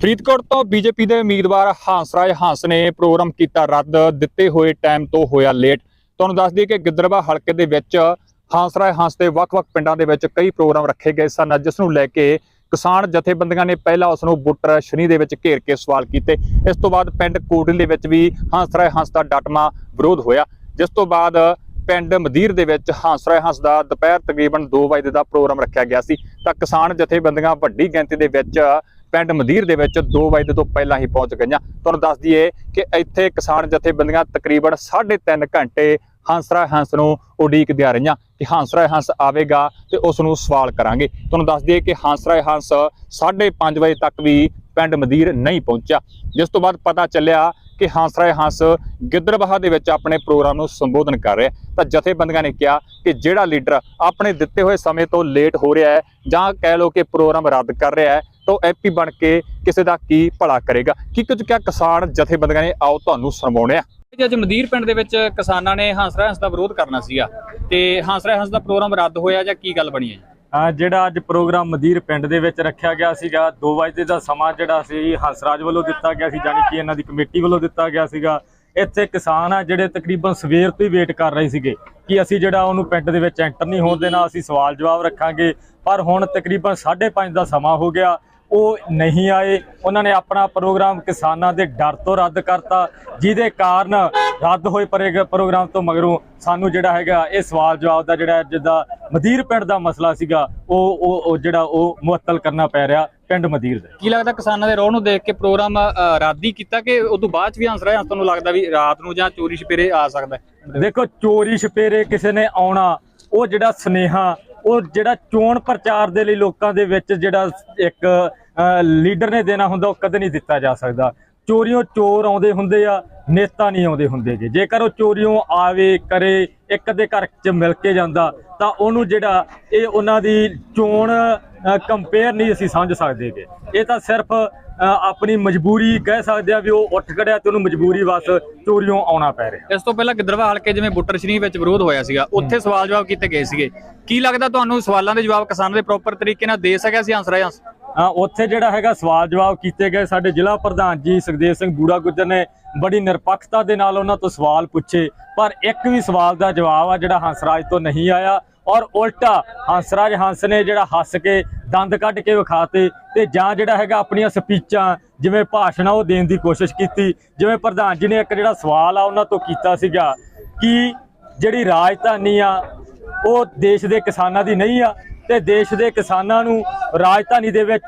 ਫਰੀਦਕੋਟ ਤੋਂ ਬੀਜੇਪੀ ਦੇ ਉਮੀਦਵਾਰ ਹਾਂਸਰਾਜ ਹੰਸ ਨੇ ਪ੍ਰੋਗਰਾਮ ਕੀਤਾ ਰੱਦ, ਦਿੱਤੇ ਹੋਏ ਟਾਈਮ ਤੋਂ ਹੋਇਆ ਲੇਟ। ਤੁਹਾਨੂੰ ਦੱਸ ਦਈਏ ਕਿ ਗਿੱਦਰਵਾ ਹਲਕੇ ਦੇ ਵਿੱਚ ਹਾਂਸਰਾਜ ਹੰਸ ਦੇ ਵੱਖ-ਵੱਖ ਪਿੰਡਾਂ ਦੇ ਵਿੱਚ ਕਈ ਪ੍ਰੋਗਰਾਮ ਰੱਖੇ ਗਏ ਸਨ। ਜਿਸ ਨੂੰ ਲੈ ਕੇ ਕਿਸਾਨ ਜਥੇਬੰਦੀਆਂ ਨੇ ਪਹਿਲਾਂ ਉਸ ਨੂੰ ਬੁੱਟਰ ਸ਼ਨੀ ਦੇ ਵਿੱਚ ਘੇਰ ਕੇ ਸਵਾਲ ਕੀਤੇ। ਇਸ ਤੋਂ ਬਾਅਦ ਪਿੰਡ ਕੋਟਲੀ ਦੇ ਵਿੱਚ ਵੀ ਹਾਂਸਰਾਜ ਹੰਸ ਦਾ ਡਟਮਾ ਵਿਰੋਧ ਹੋਇਆ। ਜਿਸ ਤੋਂ ਬਾਅਦ ਪਿੰਡ ਮਦੀਰ ਦੇ ਵਿੱਚ ਹਾਂਸਰਾਜ ਹੰਸ ਦਾ ਦੁਪਹਿਰ ਤਕਰੀਬਨ 2 ਵਜੇ ਦਾ ਪ੍ਰੋਗਰਾਮ ਰੱਖਿਆ ਗਿਆ ਸੀ। ਤਾਂ ਕਿਸਾਨ ਜਥੇਬੰਦੀਆਂ ਵੱਡੀ ਗਿਣਤੀ ਦੇ ਵਿੱਚ ਪਿੰਡ ਮਦੀਰ ਦੇ ਵਿੱਚ 2 ਵਜੇ ਤੋਂ ਪਹਿਲਾਂ ਹੀ ਪਹੁੰਚ ਗਈਆਂ। ਤੁਹਾਨੂੰ ਦੱਸ ਦਈਏ ਕਿ ਇੱਥੇ ਕਿਸਾਨ ਜਥੇਬੰਦੀਆਂ ਤਕਰੀਬਨ 3.5 ਘੰਟੇ ਹੰਸਰਾਜ ਹੰਸ ਨੂੰ ਉਡੀਕਦਿਆਂ ਰਹੀਆਂ ਕਿ ਹੰਸਰਾਜ ਹੰਸ ਆਵੇਗਾ ਤੇ ਉਸ ਨੂੰ ਸਵਾਲ ਕਰਾਂਗੇ। ਤੁਹਾਨੂੰ ਦੱਸ ਦਈਏ ਕਿ ਹੰਸਰਾਜ ਹੰਸ 5:30 ਵਜੇ ਤੱਕ ਵੀ ਪਿੰਡ ਮਦੀਰ ਨਹੀਂ ਪਹੁੰਚਿਆ। ਜਿਸ ਤੋਂ ਬਾਅਦ ਪਤਾ ਚੱਲਿਆ ਕਿ ਹੰਸਰਾਜ ਹੰਸ ਗਿੱਦੜਬਾਹਾ ਦੇ ਵਿੱਚ ਆਪਣੇ ਪ੍ਰੋਗਰਾਮ ਨੂੰ ਸੰਬੋਧਨ ਕਰ ਰਿਹਾ ਤਾਂ ਜਥੇਬੰਦੀਆਂ ਨੇ ਕਿਹਾ ਕਿ ਜਿਹੜਾ ਲੀਡਰ ਆਪਣੇ ਦਿੱਤੇ ਹੋਏ ਸਮੇਂ ਤੋਂ ਲੇਟ ਹੋ ਰਿਹਾ ਹੈ ਜਾਂ ਕਹਿ ਲਓ ਕਿ ਪ੍ਰੋਗਰਾਮ ਰੱਦ ਕਰ ਰਿਹਾ ਹੈ ਤਾਂ ਐਪੀ ਬਣ ਕੇ ਕਿਸੇ ਦਾ ਕੀ ਭਲਾ ਕਰੇਗਾ? ਕੀ ਕੁਝ ਕਿਹਾ ਕਿਸਾਨ ਜਥੇਬੰਦੀਆਂ ਨੇ? ਆਓ ਤੁਹਾਨੂੰ ਸੁਣਾਉਣੇ ਆ ਜੀ ਅੱਜ ਮਦੀਰ ਪਿੰਡ ਦੇ ਵਿੱਚ ਕਿਸਾਨਾਂ ਨੇ ਹੰਸਰਾਜ ਹੰਸ ਦਾ ਵਿਰੋਧ ਕਰਨਾ ਸੀਗਾ ਤੇ ਹੰਸਰਾਜ ਹੰਸ ਦਾ ਪ੍ਰੋਗਰਾਮ ਰੱਦ ਹੋਇਆ ਜਾਂ ਕੀ ਗੱਲ ਬਣੀ ਹੈ ਜਿਹੜਾ ਅੱਜ ਪ੍ਰੋਗਰਾਮ ਮਦੀਰ ਪਿੰਡ ਦੇ ਵਿੱਚ ਰੱਖਿਆ ਗਿਆ ਸੀਗਾ 2 ਵਜੇ ਦਾ ਸਮਾਂ ਜਿਹੜਾ ਸੀ ਹੰਸਰਾਜ ਵੱਲੋਂ ਦਿੱਤਾ ਗਿਆ ਸੀ ਜਾਨੀ ਕਿ ਇਹਨਾਂ ਦੀ ਕਮੇਟੀ ਵੱਲੋਂ ਦਿੱਤਾ ਗਿਆ ਸੀਗਾ। ਇੱਥੇ ਕਿਸਾਨ ਆ ਜਿਹੜੇ ਤਕਰੀਬਨ ਸਵੇਰ ਤੋਂ ਹੀ ਵੇਟ ਕਰ ਰਹੇ ਸੀਗੇ ਕਿ ਅਸੀਂ ਜਿਹੜਾ ਉਹਨੂੰ ਪਿੰਡ ਦੇ ਵਿੱਚ ਐਂਟਰ ਨਹੀਂ ਹੋਣ ਦੇਣਾ ਅਸੀਂ ਸਵਾਲ ਜਵਾਬ ਰੱਖਾਂਗੇ। ਪਰ ਹੁਣ ਤਕਰੀਬਨ 5:30 ਦਾ ਸਮਾਂ ਹੋ ਗਿਆ। ਉਹ ਨਹੀਂ ਆਏ। ਉਹਨਾਂ ਨੇ ਆਪਣਾ ਪ੍ਰੋਗਰਾਮ ਕਿਸਾਨਾਂ ਦੇ ਡਰ ਤੋਂ ਰੱਦ ਕਰਤਾ ਜਿਹਦੇ ਕਾਰਨ ਰੱਦ ਹੋਏ ਪਰੇ- ਪ੍ਰੋਗਰਾਮ ਤੋਂ ਮਗਰੋਂ ਸਾਨੂੰ ਜਿਹੜਾ ਹੈਗਾ ਇਹ ਸਵਾਲ ਜਵਾਬ ਦਾ ਜਿਹੜਾ ਜਿੱਦਾਂ ਮਦੀਰ ਪਿੰਡ ਦਾ ਮਸਲਾ ਸੀਗਾ ਉਹ ਉਹ ਜਿਹੜਾ ਉਹ ਮੁਅੱਤਲ ਕਰਨਾ ਪੈ ਰਿਹਾ ਪਿੰਡ ਮਦੀਰ ਦੇ। ਕੀ ਲੱਗਦਾ ਕਿਸਾਨਾਂ ਦੇ ਰੋਹ ਨੂੰ ਦੇਖ ਕੇ ਪ੍ਰੋਗਰਾਮ ਰੱਦ ਹੀ ਕੀਤਾ ਕਿ ਉਦੋਂ ਬਾਅਦ ਚ ਵੀ ਹੰਸਰਾਜ ਹੰਸ ਤੁਹਾਨੂੰ ਲੱਗਦਾ ਵੀ ਰਾਤ ਨੂੰ ਜਾਂ ਚੋਰੀ ਛਪੇਰੇ ਆ ਸਕਦਾ ਹੈ? ਦੇਖੋ ਚੋਰੀ ਛਪੇਰੇ ਕਿਸੇ ਨੇ ਆਉਣਾ ਉਹ ਜਿਹੜਾ ਸਨੇਹਾ ਉਹ ਜਿਹੜਾ ਚੋਣ ਪ੍ਰਚਾਰ ਦੇ ਲਈ ਲੋਕਾਂ ਦੇ ਵਿੱਚ ਜਿਹੜਾ ਇੱਕ ਅਹ, ਲੀਡਰ ਨੇ ਦੇਣਾ ਹੁੰਦਾ ਉਹ ਕਦੇ ਨਹੀਂ ਦਿੱਤਾ ਜਾ ਸਕਦਾ। ਚੋਰੀਆਂ ਚੋਰ ਆਉਂਦੇ ਹੁੰਦੇ ਆ ਨੇਤਾ ਨਹੀਂ ਆਉਂਦੇ ਹੁੰਦੇ ਜੀ ਜੇਕਰ ਉਹ ਚੋਰੀਆਂ ਆਵੇ ਕਰੇ ਇੱਕ ਦੇ ਘਰ 'ਚ ਮਿਲ ਕੇ ਜਾਂਦਾ ਤਾਂ ਉਹਨੂੰ ਜਿਹੜਾ ਇਹ ਉਹਨਾਂ ਦੀ ਚੋਣ ਕੰਪੇਅਰ ਨਹੀਂ ਅਸੀਂ ਸਮਝ ਸਕਦੇਗੇ ਇਹ ਤਾਂ ਸਿਰਫ ਅ, ਆਪਣੀ ਮਜਬੂਰੀ ਕਹਿ ਸਕਦੇ ਆ ਵੀ ਉਹ ਉੱਠ ਖੜਿਆ ਤੇ ਉਹਨੂੰ ਮਜਬੂਰੀ ਵਸ ਚੋਰੀਆਂ ਆਉਣਾ ਪੈ ਰਿਹਾ। ਇਸ ਤੋਂ ਪਹਿਲਾਂ ਗਿੱਦੜਵਾ ਹਲਕੇ ਜਿਵੇਂ ਬੁੱਟਰ ਸ਼ਨੀ ਵਿੱਚ ਵਿਰੋਧ ਹੋਇਆ ਸੀਗਾ ਉੱਥੇ ਸਵਾਲ ਜਵਾਬ ਕੀਤੇ ਗਏ ਸੀਗੇ। ਕੀ ਲੱਗਦਾ ਤੁਹਾਨੂੰ ਸਵਾਲਾਂ ਦੇ ਜਵਾਬ ਕਿਸਾਨ ਦੇ ਪ੍ਰੋਪਰ ਤਰੀਕੇ ਨਾਲ ਦੇ ਸਕਿਆ ਸੀ? ਹੰਸਰਾਜ ਹੰਸ ਉੱਥੇ ਜਿਹੜਾ ਹੈਗਾ ਸਵਾਲ ਜਵਾਬ ਕੀਤੇ ਗਏ। ਸਾਡੇ ਜ਼ਿਲ੍ਹਾ ਪ੍ਰਧਾਨ ਜੀ ਸੁਖਦੇਵ ਸਿੰਘ ਬੂੜਾ ਗੁੱਜਰ ਨੇ ਬੜੀ ਨਿਰਪੱਖਤਾ ਦੇ ਨਾਲ ਉਹਨਾਂ ਤੋਂ ਸਵਾਲ ਪੁੱਛੇ। ਪਰ ਇੱਕ ਵੀ ਸਵਾਲ ਦਾ ਜਵਾਬ ਆ ਜਿਹੜਾ ਹੰਸਰਾਜ ਤੋਂ ਨਹੀਂ ਆਇਆ ਔਰ ਉਲਟਾ ਹੰਸਰਾਜ ਹੰਸ ਨੇ ਜਿਹੜਾ ਹੱਸ ਕੇ ਦੰਦ ਕੱਢ ਕੇ ਵਿਖਾਤੇ ਤੇ ਜਾਂ ਜਿਹੜਾ ਹੈਗਾ ਆਪਣੀਆਂ ਸਪੀਚਾਂ ਜਿਵੇਂ ਭਾਸ਼ਣ ਉਹ ਦੇਣ ਦੀ ਕੋਸ਼ਿਸ਼ ਕੀਤੀ। ਜਿਵੇਂ ਪ੍ਰਧਾਨ ਜੀ ਨੇ ਇੱਕ ਜਿਹੜਾ ਸਵਾਲ ਆ ਉਹਨਾਂ ਤੋਂ ਕੀਤਾ ਸੀਗਾ ਕਿ ਜਿਹੜੀ ਰਾਜਧਾਨੀ ਆ, ਉਹ ਦੇਸ਼ ਦੇ ਕਿਸਾਨਾਂ ਦੀ ਨਹੀਂ ਆ ਤੇ ਦੇਸ਼ ਦੇ ਕਿਸਾਨਾਂ ਨੂੰ ਰਾਜਧਾਨੀ ਦੇ ਵਿੱਚ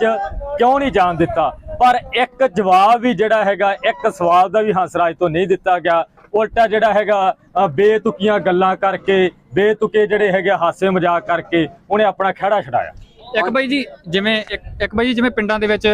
ਕਿਉਂ ਨਹੀਂ ਜਾਣ ਦਿੱਤਾ? ਪਰ ਇੱਕ ਜਵਾਬ ਵੀ ਜਿਹੜਾ ਹੈਗਾ, ਇੱਕ ਸਵਾਲ ਦਾ ਵੀ ਹੰਸ ਰਾਜ ਤੋਂ ਨਹੀਂ ਦਿੱਤਾ ਗਿਆ। ਉਲਟਾ ਜਿਹੜਾ ਹੈਗਾ ਬੇਤੁਕੀਆਂ ਗੱਲਾਂ ਕਰਕੇ, ਬੇਤੁਕੇ ਜਿਹੜੇ ਹੈਗੇ ਹਾਸੇ ਮਜ਼ਾਕ ਕਰਕੇ ਉਹਨੇ ਆਪਣਾ ਖਹਿੜਾ ਛਡਾਇਆ। ਇੱਕ ਬਾਈ ਜੀ ਜਿਵੇਂ ਇੱਕ ਇੱਕ ਬਾਈ ਜੀ ਜਿਵੇਂ ਪਿੰਡਾਂ ਦੇ ਵਿੱਚ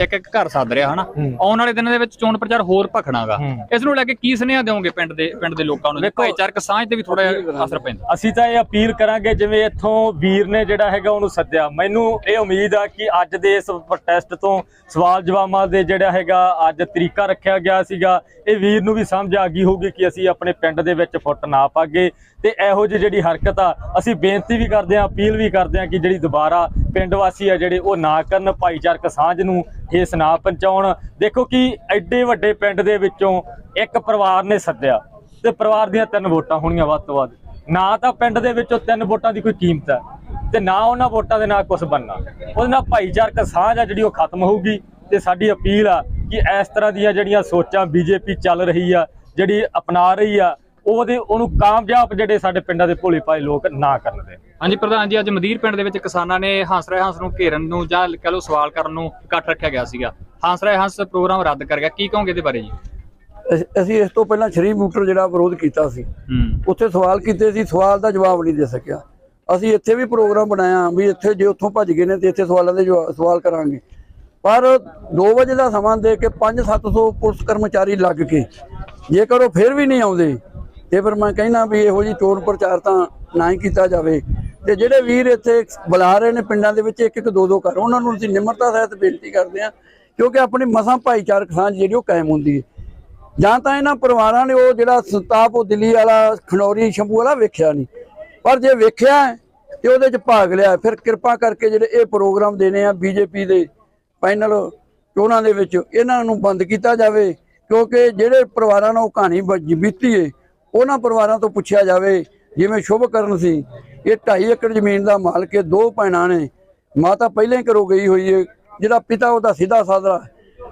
ਇੱਕ ਇੱਕ ਘਰ ਸੱਦ ਰਿਹਾ ਹਨਾ? ਆਉਣ ਵਾਲੇ ਦਿਨਾਂ ਦੇ ਵਿੱਚ ਚੋਣ ਪ੍ਰਚਾਰ ਹੋਰ ਭਖਣਾਗਾ। ਇਸ ਨੂੰ ਲੈ ਕੇ ਕੀ ਸੁਨੇਹਾ ਦਿਓਗੇ ਪਿੰਡ ਦੇ ਪਿੰਡ ਦੇ ਲੋਕਾਂ ਨੂੰ? ਭਾਈਚਾਰਕ ਸਾਂਝ ਤੇ ਵੀ ਥੋੜਾ ਅਸਰ ਪੈਂਦਾ। ਅਸੀਂ ਤਾਂ ਇਹ ਅਪੀਲ ਕਰਾਂਗੇ ਜਿਵੇਂ ਇੱਥੋਂ ਵੀਰ ਨੇ ਜਿਹੜਾ ਹੈਗਾ ਉਹਨੂੰ ਸੱਦਿਆ। ਮੈਨੂੰ ਇਹ ਉਮੀਦ ਆ ਕਿ ਅੱਜ ਦੇ ਇਸ ਪ੍ਰੋਟੈਸਟ ਤੋਂ ਸਵਾਲ ਜਵਾਬਾਂ ਦੇ ਜਿਹੜਾ ਹੈਗਾ ਅੱਜ ਤਰੀਕਾ ਰੱਖਿਆ ਗਿਆ ਸੀਗਾ। ਇਹ ਵੀਰ ਨੂੰ ਵੀ ਸਮਝ ਆ ਗਈ ਹੋਊਗੀ ਕਿ ਅਸੀਂ ਆਪਣੇ ਪਿੰਡ ਦੇ ਵਿੱਚ ਫੁੱਟ ਨਾ ਪਾਗੇ। ਤੇ ਇਹੋ ਜਿਹੀ ਜਿਹੜੀ ਹਰਕਤ ਆ ਅਸੀਂ ਬੇਨਤੀ ਵੀ ਕਰਦੇ ਹਾਂ ਅਪੀਲ ਵੀ ਕਰਦੇ ਹਾਂ ਕਿ ਜਿਹੜੀ ਦੁਬਾਰਾ ਪਿੰਡ ਵਾਸੀ ਆ ਜਿਹੜੇ ਉਹ ਨਾ ਕਰਨ ਭਾਈਚਾਰਕ ਸਾਂਝ ਨੂੰ ਠੇਸ ਨਾ ਪਹੁੰਚਾਉਣ। ਦੇਖੋ ਕਿ ਐਡੇ ਵੱਡੇ ਪਿੰਡ ਦੇ ਵਿੱਚੋਂ ਇੱਕ ਪਰਿਵਾਰ ਨੇ ਸੱਦਿਆ ਤੇ ਪਰਿਵਾਰ ਦੀਆਂ ਤਿੰਨ ਵੋਟਾਂ ਹੋਣੀਆਂ ਵੱਧ ਤੋਂ ਵੱਧ। ਨਾ ਤਾਂ ਪਿੰਡ ਦੇ ਵਿੱਚੋਂ ਤਿੰਨ ਵੋਟਾਂ ਦੀ ਕੋਈ ਕੀਮਤ ਹੈ ਤੇ ਨਾ ਉਹਨਾਂ ਵੋਟਾਂ ਦੇ ਨਾਲ ਕੁਝ ਬਣਨਾ। ਉਹਦੇ ਨਾਲ ਭਾਈਚਾਰਕ ਸਾਂਝ ਆ ਜਿਹੜੀ ਉਹ ਖਤਮ ਹੋਊਗੀ ਤੇ ਸਾਡੀ ਅਪੀਲ ਆ ਕਿ ਇਸ ਤਰ੍ਹਾਂ ਦੀਆਂ ਜਿਹੜੀਆਂ ਸੋਚਾਂ ਬੀਜੇਪੀ ਚੱਲ ਰਹੀ ਆ, ਜਿਹੜੀ ਅਪਣਾ ਰਹੀ ਆ ਉਹਦੇ ਉਹਨੂੰ ਕਾਮਯਾਬ ਜਿਹੜੇ ਸਾਡੇ ਪਿੰਡਾਂ ਦੇ ਭੋਲੇ ਭਾਲੇ ਲੋਕ ਨਾ ਕਰਨ ਦੇ। ਹਾਂਜੀ ਪ੍ਰਧਾਨ ਜੀ ਅੱਜ ਮਦੀਰ ਪਿੰਡ ਦੇ ਵਿੱਚ ਕਿਸਾਨਾਂ ਨੇ ਹੰਸਰਾਜ ਹੰਸ ਨੂੰ ਘੇਰਨ ਨੂੰ ਜਾਂ ਕਹ ਲਓ ਸਵਾਲ ਕਰਨ ਨੂੰ ਇਕੱਠ ਰੱਖਿਆ ਗਿਆ ਸੀਗਾ। ਹੰਸਰਾਜ ਹੰਸ ਪ੍ਰੋਗਰਾਮ ਰੱਦ ਕਰ ਗਿਆ। ਕੀ ਕਹੋਗੇ ਇਹਦੇ ਬਾਰੇ ਜੀ? ਅਸ- ਇਸ ਤੋਂ ਪਹਿਲਾਂ ਸ਼੍ਰੀ ਬੂਟਰ ਜਿਹੜਾ ਵਿਰੋਧ ਕੀਤਾ ਸੀ। ਉੱਥੇ ਸਵਾਲ ਕੀਤੇ ਸੀ ਸਵਾਲ ਦਾ ਜਵਾਬ ਨਹੀਂ ਦੇ ਸਕਿਆ। ਅਸੀਂ ਇੱਥੇ ਵੀ ਪ੍ਰੋਗਰਾਮ ਬਣਾਇਆ ਵੀ ਇੱਥੇ ਜੇ ਉੱਥੋਂ ਭੱਜ ਗਏ ਨੇ ਤੇ ਇੱਥੇ ਸਵਾਲਾਂ ਦੇ ਸਵਾਲ ਕਰਾਂਗੇ। ਪਰ 2 ਵਜੇ ਦਾ ਸਮਾਂ ਦੇ ਕੇ 5-700 ਪੁਲਿਸ ਕਰਮਚਾਰੀ ਲੱਗ ਕੇ ਜੇਕਰ ਉਹ ਫਿਰ ਵੀ ਨਹੀਂ ਆਉਂਦੇ ਤੇ ਫਿਰ ਮੈਂ ਕਹਿਣਾ ਵੀ ਇਹੋ ਜੀ ਚੋਣ ਪ੍ਰਚਾਰ ਤਾਂ ਨਾ ਹੀ ਕੀਤਾ ਜਾਵੇ। ਤੇ ਜਿਹੜੇ ਵੀਰ ਇੱਥੇ ਬੁਲਾ ਰਹੇ ਨੇ ਪਿੰਡਾਂ ਦੇ ਵਿੱਚ ਇੱਕ ਇੱਕ ਦੋ ਦੋ ਘਰ, ਉਹਨਾਂ ਨੂੰ ਅਸੀਂ ਨਿਮਰਤਾ ਸਹਿਤ ਬੇਨਤੀ ਕਰਦੇ ਹਾਂ, ਕਿਉਂਕਿ ਆਪਣੀ ਮਸਾਂ ਭਾਈਚਾਰਕ ਸਾਂਝ ਜਿਹੜੀ ਉਹ ਕਾਇਮ ਹੁੰਦੀ ਹੈ। ਜਾਂ ਤਾਂ ਇਹਨਾਂ ਪਰਿਵਾਰਾਂ ਨੇ ਉਹ ਜਿਹੜਾ ਸੰਤਾਪ, ਉਹ ਦਿੱਲੀ ਵਾਲਾ, ਖਨੌਰੀ, ਸ਼ੰਭੂ ਵਾਲਾ ਵੇਖਿਆ ਨਹੀਂ। ਪਰ ਜੇ ਵੇਖਿਆ ਤੇ ਉਹਦੇ ਚ ਭਾਗ ਲਿਆ ਫਿਰ ਕਿਰਪਾ ਕਰਕੇ ਜਿਹੜੇ ਇਹ ਪ੍ਰੋਗਰਾਮ ਦੇਣੇ ਆ ਬੀਜੇਪੀ ਦੇ ਪੈਨਲ ਚੋਣਾਂ ਦੇ ਵਿੱਚ, ਇਹਨਾਂ ਨੂੰ ਬੰਦ ਕੀਤਾ ਜਾਵੇ, ਕਿਉਂਕਿ ਜਿਹੜੇ ਪਰਿਵਾਰਾਂ ਨਾਲ ਉਹ ਕਹਾਣੀ ਬੀਤੀ ਏ ਉਹਨਾਂ ਪਰਿਵਾਰਾਂ ਤੋਂ ਪੁੱਛਿਆ ਜਾਵੇ, ਜਿਵੇਂ ਸ਼ੁਭਕਰਨ ਸੀ, ਇਹ 2.5 ਏਕੜ ਜ਼ਮੀਨ ਦਾ ਮਾਲਕ ਹੈ, ਦੋ ਭੈਣਾਂ ਨੇ। ਮਾਤਾ ਪਹਿਲਾਂ ਹੀ ਘਰੋਂ ਗਈ ਹੋਈ ਹੈ, ਜਿਹੜਾ ਪਿਤਾ ਉਹਦਾ ਸਿੱਧਾ ਸਾਧਰਾ।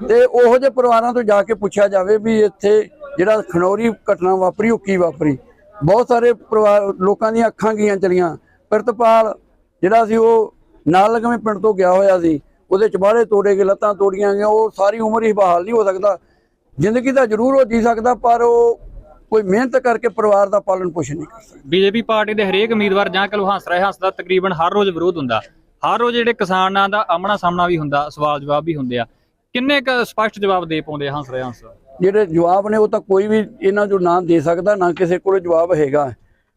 ਤੇ ਉਹੋ ਜਿਹੇ ਪਰਿਵਾਰਾਂ ਤੋਂ ਜਾ ਕੇ ਪੁੱਛਿਆ ਜਾਵੇ ਵੀ ਇੱਥੇ ਜਿਹੜਾ ਖਨੌਰੀ ਘਟਨਾ ਵਾਪਰੀ, ਉਹ ਕੀ ਵਾਪਰੀ? ਬਹੁਤ ਸਾਰੇ ਪਰਿਵਾਰ, ਲੋਕਾਂ ਦੀਆਂ ਅੱਖਾਂ ਗਈਆਂ ਚਲੀਆਂ। ਪ੍ਰਤਪਾਲ, ਜਿਹੜਾ ਸੀ ਉਹ ਨਾਲ ਲਗਵੇਂ ਪਿੰਡ ਤੋਂ ਗਿਆ ਹੋਇਆ ਸੀ, ਉਹਦੇ ਚਬਾੜੇ ਤੋੜੇ ਗਏ, ਲੱਤਾਂ ਤੋੜੀਆਂ ਗਈਆਂ, ਉਹ ਸਾਰੀ ਉਮਰ ਹੀ ਬਹਾਲ ਨਹੀਂ ਹੋ ਸਕਦਾ। ਜ਼ਿੰਦਗੀ ਤਾਂ ਜ਼ਰੂਰ ਉਹ ਜੀ ਸਕਦਾ, ਪਰ ਉਹ ਕੋਈ ਮਿਹਨਤ ਕਰਕੇ ਪਰਿਵਾਰ ਦਾ ਪਾਲਣ ਪੋਸ਼ਣ ਨਹੀਂ ਕਰ ਸਕਦਾ। ਬੀਜੇਪੀ ਪਾਰਟੀ ਦੇ ਹਰੇਕ ਉਮੀਦਵਾਰ ਜਾਂ ਕਲੋ ਹੰਸ ਰਹੇ ਹੰਸ ਦਾ ਤਕਰੀਬਨ ਹਰ ਰੋਜ਼ ਵਿਰੋਧ ਹੁੰਦਾ। ਹਰ ਰੋਜ਼ ਜਿਹੜੇ ਕਿਸਾਨਾਂ ਦਾ ਆਮਣਾ ਸਾਹਮਣਾ ਵੀ ਹੁੰਦਾ ਸਵਾਲ ਜਵਾਬ ਵੀ ਹੁੰਦੇ ਆ। ਕਿੰਨੇ ਕ ਸਪਸ਼ਟ ਜਵਾਬ ਦੇ ਪਾਉਂਦੇ ਹੰਸ ਰਹੇ ਹੰਸ ਜਿਹੜੇ ਜਵਾਬ ਨੇ ਉਹ ਤਾਂ ਕੋਈ ਵੀ ਇਹਨਾਂ ਨੂੰ ਨਾ ਦੇ ਸਕਦਾ ਨਾ ਕਿਸੇ ਕੋਲ ਜਵਾਬ ਹੈਗਾ।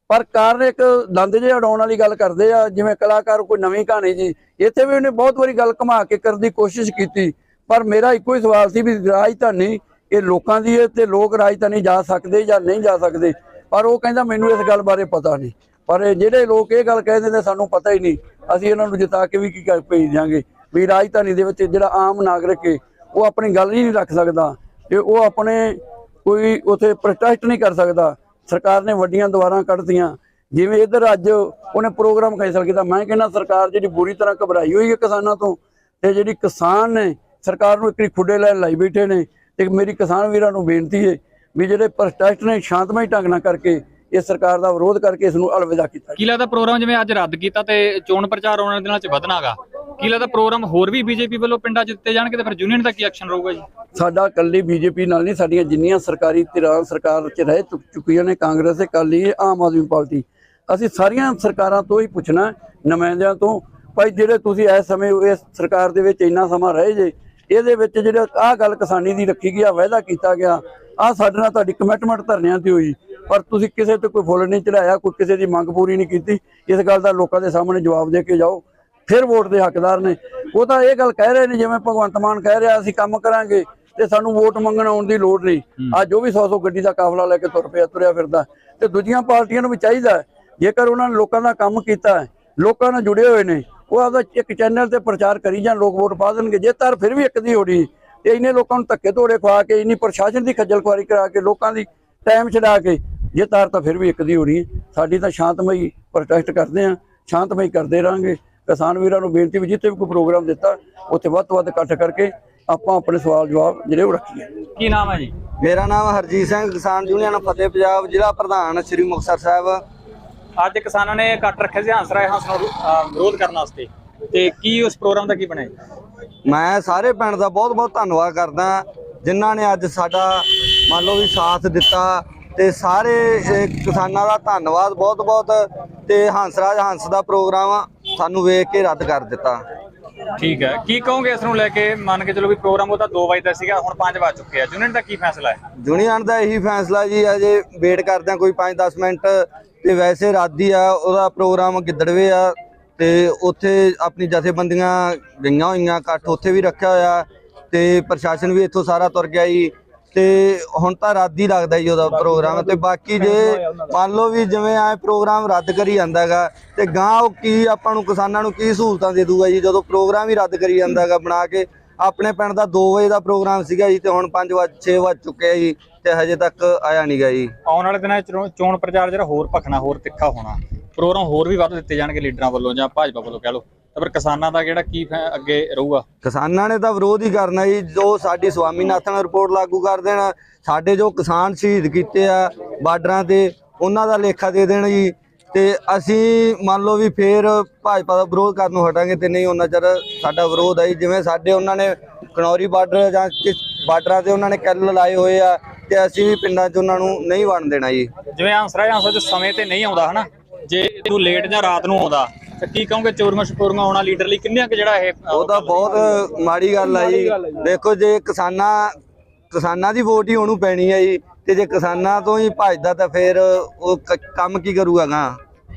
ਪਰ ਕਾਰਨ ਇੱਕ ਦੰਦ ਜਿਹੇ ਉਡਾਉਣ ਵਾਲੀ ਗੱਲ ਕਰਦੇ ਆ ਜਿਵੇਂ ਕਲਾਕਾਰ ਕੋਈ ਨਵੀਂ ਕਹਾਣੀ ਜੀ ਇੱਥੇ ਵੀ ਉਹਨੇ ਬਹੁਤ ਵਾਰੀ ਗੱਲ ਘੁਮਾ ਕੇ ਕਰਨ ਦੀ ਕੋਸ਼ਿਸ਼ ਕੀਤੀ। ਪਰ ਮੇਰਾ ਇੱਕੋ ਹੀ ਸਵਾਲ ਸੀ ਵੀ ਰਾਜਧਾਨੀ ਇਹ ਲੋਕਾਂ ਦੀ ਹੈ ਤੇ ਲੋਕ ਰਾਜਧਾਨੀ ਜਾ ਸਕਦੇ ਜਾਂ ਨਹੀਂ ਜਾ ਸਕਦੇ। ਪਰ ਉਹ ਕਹਿੰਦਾ ਮੈਨੂੰ ਇਸ ਗੱਲ ਬਾਰੇ ਪਤਾ ਨਹੀਂ। ਪਰ ਜਿਹੜੇ ਲੋਕ ਇਹ ਗੱਲ ਕਹਿੰਦੇ ਨੇ ਸਾਨੂੰ ਪਤਾ ਹੀ ਨਹੀਂ। ਅਸੀਂ ਇਹਨਾਂ ਨੂੰ ਜਿਤਾ ਕੇ ਵੀ ਕੀ ਕਰ ਭੇਜ ਦਿਆਂਗੇ। ਵੀ ਰਾਜਧਾਨੀ ਦੇ ਵਿੱਚ ਜਿਹੜਾ ਆਮ ਨਾਗਰਿਕ ਹੈ, ਉਹ ਆਪਣੀ ਗੱਲ ਹੀ ਨਹੀਂ ਰੱਖ ਸਕਦਾ ਤੇ ਉਹ ਆਪਣੇ ਕੋਈ ਉਥੇ ਪ੍ਰੋਟੈਸਟ ਨਹੀਂ ਕਰ ਸਕਦਾ। ਸਰਕਾਰ ਨੇ ਵੱਡੀਆਂ ਦੁਆਰਾਂ ਕੱਢਤੀਆਂ। ਜਿਵੇਂ ਇਧਰ ਅੱਜ ਉਹਨੇ ਪ੍ਰੋਗਰਾਮ ਕੈਂਸਲ ਕੀਤਾ। ਮੈਂ ਕਹਿੰਦਾ ਸਰਕਾਰ ਜਿਹੜੀ ਬੁਰੀ ਤਰ੍ਹਾਂ ਘਬਰਾਈ ਹੋਈ ਹੈ ਕਿਸਾਨਾਂ ਤੋਂ, ਤੇ ਜਿਹੜੀ ਕਿਸਾਨ ਨੇ, ਸਰਕਾਰ ਨੂੰ ਇੱਕ ਖੁੱਡੇ ਲੈਣ ਲਾਈ ਬੈਠੇ ਨੇ। ਤੇ ਮੇਰੀ ਕਿਸਾਨ ਵੀਰਾਂ ਨੂੰ ਬੇਨਤੀ ਹੈ ਵੀ ਜਿਹੜੇ ਪ੍ਰੋਟੈਸਟ ਨੇ ਸ਼ਾਂਤਮਈ ਢੰਗ ਨਾਲ ਕਰਕੇ ਇਹ ਸਰਕਾਰ ਦਾ ਵਿਰੋਧ ਕਰਕੇ ਇਸ ਨੂੰ ਅਲਵਿਦਾ ਕੀਤਾ ਕੀ ਲੱਗਦਾ ਪ੍ਰੋਗਰਾਮ ਜਿਵੇਂ ਅੱਜ ਰੱਦ ਕੀਤਾ ਤੇ ਚੋਣ ਪ੍ਰਚਾਰ ਆਉਣ ਵਾਲੇ ਦਿਨਾਂ 'ਚ ਵਧਣਾਗਾ ਕੀ ਲੱਗਦਾ ਪ੍ਰੋਗਰਾਮ ਹੋਰ ਵੀ ਬੀਜੇਪੀ ਵੱਲੋਂ ਪਿੰਡਾਂ 'ਚ ਦਿੱਤੇ ਜਾਣਗੇ ਤੇ ਫਿਰ ਯੂਨੀਅਨ ਦਾ ਕੀ ਐਕਸ਼ਨ ਰਹੂਗਾ ਜੀ? ਸਾਡਾ ਕੱਲੀ ਬੀਜੇਪੀ ਨਾਲ ਨਹੀਂ ਸਾਡੀਆਂ ਜਿੰਨੀਆਂ ਸਰਕਾਰੀ ਧਿਰਾਂ ਸਰਕਾਰ 'ਚ ਰਹਿ ਚੁੱਕ- ਚੁੱਕੀਆਂ ਨੇ ਕਾਂਗਰਸ ਅਕਾਲੀ ਆਮ ਆਦਮੀ ਪਾਰਟੀ। ਅਸੀਂ ਸਾਰੀਆਂ ਸਰਕਾਰਾਂ ਤੋਂ ਹੀ ਪੁੱਛਣਾ ਨੁਮਾਇੰਦਿਆਂ ਤੋਂ ਭਾਈ ਜਿਹੜੇ ਤੁਸੀਂ ਇਸ ਸਮੇਂ ਇਸ ਸਰਕਾਰ ਦੇ ਵਿੱਚ ਇੰਨਾ ਸਮਾਂ ਰਹੇ ਜੇ ਇਹਦੇ ਵਿੱਚ ਜਿਹੜੇ ਆਹ ਗੱਲ ਕਿਸਾਨੀ ਦੀ ਰੱਖੀ ਗਿਆ ਵਾਅਦਾ ਕੀਤਾ ਗਿਆ ਆਹ ਸਾਡੇ ਨਾਲ ਤੁਹਾਡੀ ਕਮਿਟਮੈਂਟ ਧਰਨਿਆਂ ਤੇ ਹੋਈ। ਪਰ ਤੁਸੀਂ ਕਿਸੇ ਤੇ ਕੋਈ ਫੁੱਲ ਨਹੀਂ ਚੜਾਇਆ ਕੋਈ ਕਿਸੇ ਦੀ ਮੰਗ ਪੂਰੀ ਨਹੀਂ ਕੀਤੀ। ਇਸ ਗੱਲ ਦਾ ਲੋਕਾਂ ਦੇ ਸਾਹਮਣੇ ਜਵਾਬ ਦੇ ਕੇ ਜਾਓ ਫਿਰ ਵੋਟ ਦੇ ਹੱਕਦਾਰ ਨੇ। ਉਹ ਤਾਂ ਇਹ ਗੱਲ ਕਹਿ ਰਹੇ ਨੇ ਜਿਵੇਂ ਭਗਵੰਤ ਮਾਨ ਕਹਿ ਰਿਹਾ ਅਸੀਂ ਕੰਮ ਕਰਾਂਗੇ ਤੇ ਸਾਨੂੰ ਵੋਟ ਮੰਗਣ ਆਉਣ ਦੀ ਲੋੜ ਨਹੀਂ। ਅੱਜ ਉਹ ਵੀ 100-100 ਗੱਡੀ ਦਾ ਕਾਫਲਾ ਲੈ ਕੇ ਤੁਰ ਪਿਆ ਤੁਰਿਆ ਫਿਰਦਾ। ਤੇ ਦੂਜੀਆਂ ਪਾਰਟੀਆਂ ਨੂੰ ਵੀ ਚਾਹੀਦਾ ਜੇਕਰ ਉਹਨਾਂ ਨੇ ਲੋਕਾਂ ਦਾ ਕੰਮ ਕੀਤਾ ਲੋਕਾਂ ਨਾਲ ਜੁੜੇ ਹੋਏ ਨੇ ਉਹ ਆਪਦਾ ਇੱਕ ਚੈਨਲ ਤੇ ਪ੍ਰਚਾਰ ਕਰੀ ਜਾਣ ਲੋਕ ਵੋਟ ਪਾ ਦੇਣਗੇ ਜੇ ਤਰ ਫਿਰ ਵੀ ਇੱਕ ਦੀ ਹੋੜੀ ਤੇ ਇੰਨੇ ਲੋਕਾਂ ਨੂੰ ਧੱਕੇ ਧੋੜੇ ਖਵਾ ਕੇ ਇੰਨੀ ਪ੍ਰਸ਼ਾਸਨ ਦੀ ਖੱਜਲ ਖੁਆਰੀ ਕਰਾ ਕੇ ਲੋਕਾਂ ਦੀ ਟਾਈਮ ਛਡਾ ਕੇ ਜੇ ਤਾਰ ਤਾਂ ਫਿਰ ਵੀ ਇੱਕ ਦੀ ਹੋਣੀ। ਸਾਡੀ ਤਾਂ ਸ਼ਾਂਤਮਈ ਪ੍ਰੋਟੈਸਟ ਕਰਦੇ ਆ ਸ਼ਾਂਤਮਈ ਕਰਦੇ ਰਹਾਂਗੇ। ਕਿਸਾਨ ਵੀਰਾਂ ਨੂੰ ਬੇਨਤੀ ਵੀ ਜਿੱਥੇ ਵੀ ਕੋਈ ਪ੍ਰੋਗਰਾਮ ਦਿੱਤਾ ਉੱਥੇ ਵੱਧ ਤੋਂ ਵੱਧ ਇਕੱਠ ਕਰਕੇ ਆਪਾਂ ਆਪਣੇ ਸਵਾਲ ਜਵਾਬ ਜਿਹੜੇ ਉਹ ਰੱਖੀਏ। ਕੀ ਨਾਮ ਹੈ ਜੀ? ਮੇਰਾ ਨਾਮ ਹਰਜੀਤ ਸਿੰਘ ਕਿਸਾਨ ਯੂਨੀਅਨ ਫਤਿਹ ਪੰਜਾਬ ਜ਼ਿਲ੍ਹਾ ਪ੍ਰਧਾਨ ਸ੍ਰੀ ਮੁਕਤਸਰ ਸਾਹਿਬ। ਅੱਜ ਕਿਸਾਨਾਂ ਨੇ ਇਕੱਠ ਰੱਖਿਆ ਸੀ ਹੰਸ ਰਾਏ ਹੰਸ ਨੂੰ ਅਹ, ਵਿਰੋਧ ਕਰਨ ਵਾਸਤੇ। ਤੇ ਕੀ ਉਸ ਪ੍ਰੋਗਰਾਮ ਦਾ ਕੀ ਬਣਿਆ ਜੀ? ਮੈਂ ਸਾਰੇ ਪਿੰਡ ਦਾ ਬਹੁਤ ਬਹੁਤ ਧੰਨਵਾਦ ਕਰਦਾ ਜਿਨ੍ਹਾਂ ਨੇ ਅੱਜ ਸਾਡਾ ਮੰਨ ਲਓ ਵੀ ਸਾਥ ਦਿੱਤਾ ਤੇ ਸਾਰੇ ਇਹ ਕਿਸਾਨਾਂ ਦਾ ਧੰਨਵਾਦ ਬਹੁਤ ਬਹੁਤ ਤੇ ਹੰਸਰਾਜ ਹੰਸ ਦਾ ਪ੍ਰੋਗਰਾਮ ਸਾਨੂੰ ਵੇਖ ਕੇ ਰੱਦ ਕਰ ਦਿੱਤਾ। ਠੀਕ ਹੈ। ਕੀ ਕਹੋਗੇ ਇਸ ਨੂੰ ਲੈ ਕੇ? ਮੰਨ ਕੇ ਚਲੋ ਵੀ ਪ੍ਰੋਗਰਾਮ ਉਹਦਾ 2 ਵਜੇ ਦਾ ਸੀਗਾ ਹੁਣ 5 ਵਜ ਚੁੱਕੇ ਆ। ਯੂਨੀਅਨ ਦਾ ਕੀ ਫੈਸਲਾ ਹੈ? ਯੂਨੀਅਨ ਦਾ ਇਹੀ ਫੈਸਲਾ ਜੀ ਅਜੇ ਵੇਟ ਕਰਦੇ ਆ ਕੋਈ 5-10 ਮਿੰਟ। ਤੇ ਵੈਸੇ ਰਾਦੀ ਆ ਉਹਦਾ ਪ੍ਰੋਗਰਾਮ ਗਿੱਦੜਵੇ ਆ ਤੇ ਉੱਥੇ ਆਪਣੀ ਜਥੇਬੰਦੀਆਂ ਗਈਆਂ ਹੋਈਆਂ ਇਕੱਠ ਉੱਥੇ ਵੀ ਰੱਖਿਆ ਹੋਇਆ ਤੇ ਪ੍ਰਸ਼ਾਸਨ ਵੀ ਇੱਥੋਂ ਸਾਰਾ ਤੁਰ ਗਿਆ ਜੀ। ਤੇ ਹੁਣ ਤਾਂ ਰੱਦ ਹੀ ਲੱਗਦਾ ਜੀ ਉਹਦਾ ਪ੍ਰੋਗਰਾਮ ਤੇ ਬਾਕੀ ਜੇ ਮੰਨ ਲਓ ਵੀ ਜਿਵੇਂ ਐ ਪ੍ਰੋਗਰਾਮ ਰੱਦ ਕਰੀ ਜਾਂਦਾ ਹੈਗਾ ਤੇ ਗਾਂ ਉਹ ਕੀ ਆਪਾਂ ਨੂੰ ਕਿਸਾਨਾਂ ਨੂੰ ਕੀ ਸਹੂਲਤਾਂ ਦੇ ਦੂਗਾ ਜੀ ਜਦੋਂ ਪ੍ਰੋਗਰਾਮ ਹੀ ਰੱਦ ਕਰੀ ਜਾਂਦਾ ਹੈਗਾ ਬਣਾ ਕੇ। ਆਪਣੇ ਪਿੰਡ ਦਾ 2 ਵਜੇ ਦਾ ਪ੍ਰੋਗਰਾਮ ਸੀਗਾ ਜੀ ਤੇ ਹੁਣ 5 ਵਜੇ 6 ਵਜ ਚੁੱਕੇ ਆ ਜੀ। ਤੇ ਹਜੇ ਤੱਕ ਆਇਆ ਨਹੀਂਗਾ ਜੀ। ਆਉਣ ਵਾਲੇ ਦਿਨਾਂ 'ਚ ਚੋਣ- ਚੋਣ ਪ੍ਰਚਾਰ ਜਿਹੜਾ ਹੋਰ ਭਖਣਾ ਹੋਰ ਤਿੱਖਾ ਹੋਣਾ। ਪ੍ਰੋਗਰਾਮ ਹੋਰ ਵੀ ਵੱਧ ਦਿੱਤੇ ਜਾਣਗੇ ਲੀਡਰਾਂ ਵੱਲੋਂ ਜਾਂ ਭਾਜਪਾ ਵੱਲੋਂ ਕਹਿ ਲਓ। ਤਾਂ ਫਿਰ ਕਿਸਾਨਾਂ ਦਾ ਜਿਹੜਾ ਕੀ ਫੈ- ਅੱਗੇ ਰਹੂਗਾ? ਕਿਸਾਨਾਂ ਨੇ ਤਾਂ ਵਿਰੋਧ ਹੀ ਕਰਨਾ ਜੀ। ਜੋ ਸਾਡੀ ਸਵਾਮੀਨਾਥਨ ਰਿਪੋਰਟ ਲਾਗੂ ਕਰ ਦੇਣ ਸਾਡੇ ਜੋ ਕਿਸਾਨ ਸ਼ਹੀਦ ਕੀਤੇ ਆ ਬਾਰਡਰਾਂ ਤੇ ਉਹਨਾਂ ਦਾ ਲੇਖਾ ਦੇ ਦੇਣ ਜੀ। ਤੇ ਅਸੀਂ ਮੰਨ ਲਓ ਵੀ ਫੇਰ ਭਾਜਪਾ ਦਾ ਵਿਰੋਧ ਕਰਨ ਨੂੰ ਹਟਾਂਗੇ ਤੇ ਨਹੀਂ ਉਹਨਾਂ ਚਿਰ ਸਾਡਾ ਵਿਰੋਧ ਹੈ ਜੀ। ਜਿਵੇਂ ਸਾਡੇ ਉਹਨਾਂ ਨੇ ਕਨੌਰੀ ਬਾਰਡਰ ਜਾਂ ਕਿਸ ਬਾਰਡਰਾਂ ਤੇ ਉਹਨਾਂ ਨੇ ਕੈਲ ਲਾਏ ਹੋਏ ਆ ਤੇ ਅਸੀਂ ਵੀ ਪਿੰਡਾਂ 'ਚ ਉਹਨਾਂ ਨੂੰ ਨਹੀਂ ਵੜਨ ਦੇਣਾ ਜੀ। ਜਿਵੇਂ ਹੰਸਰਾਜ ਹੰਸ ਦੇ ਸਮੇਂ ਤੇ ਨਹੀਂ ਆਉਂਦਾ ਹਨਾ। ਜੇ ਤੂੰ ਲੇਟ ਜਾਂ ਰਾਤ ਨੂੰ ਆਉਂਦਾ ਤਾਂ ਕੀ ਕਹੋਗੇ ਚੋਰੀਆਂ ਛਪੋਰੀਆਂ ਆਉਣਾ ਲੀਡਰ ਲਈ ਕਿੰਨੀਆਂ ਕੁ ਜਿਹੜਾ ਇਹ ਉਹ ਤਾਂ ਬਹੁਤ ਮਾੜੀ ਗੱਲ ਆ ਜੀ। ਦੇਖੋ ਜੇ ਕਿਸਾਨਾਂ ਕਿਸਾਨਾਂ ਦੀ ਵੋਟ ਹੀ ਉਹਨੂੰ ਪੈਣੀ ਹੈ ਜੀ ਤੇ ਜੇ ਕਿਸਾਨਾਂ ਤੋਂ ਹੀ ਭੱਜਦਾ ਤਾਂ ਫਿਰ ਉਹ ਕੰਮ ਕੀ ਕਰੂਗਾ ਗਾ?